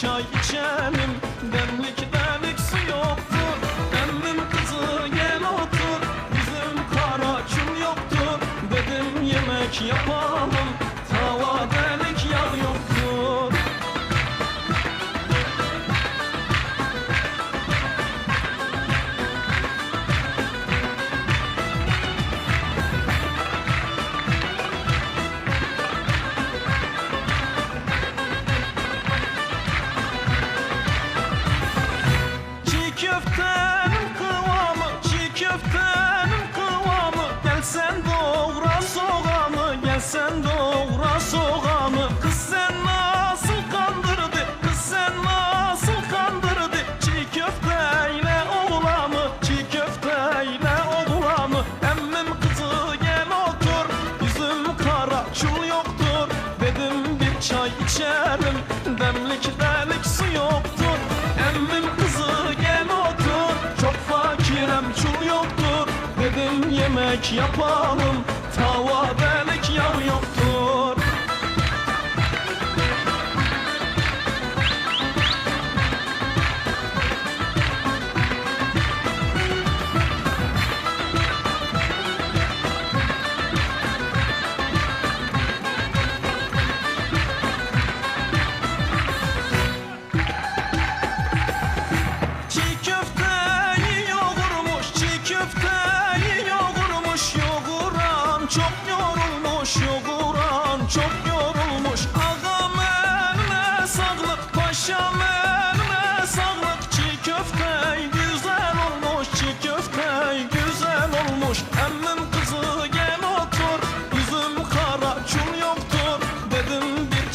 çay içelim demlik de Çul yoktur dedim bir çay içerim. Demlik delik su yoktur Emmim kızı gel otur. Çok fakirem çul yoktur Dedim yemek yapalım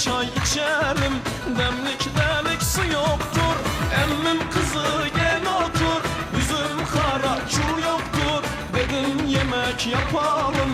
çay içerim Demlik delik su yoktur. Emmim kızı gel otur Yüzüm kara çul yoktur. Dedim yemek yapalım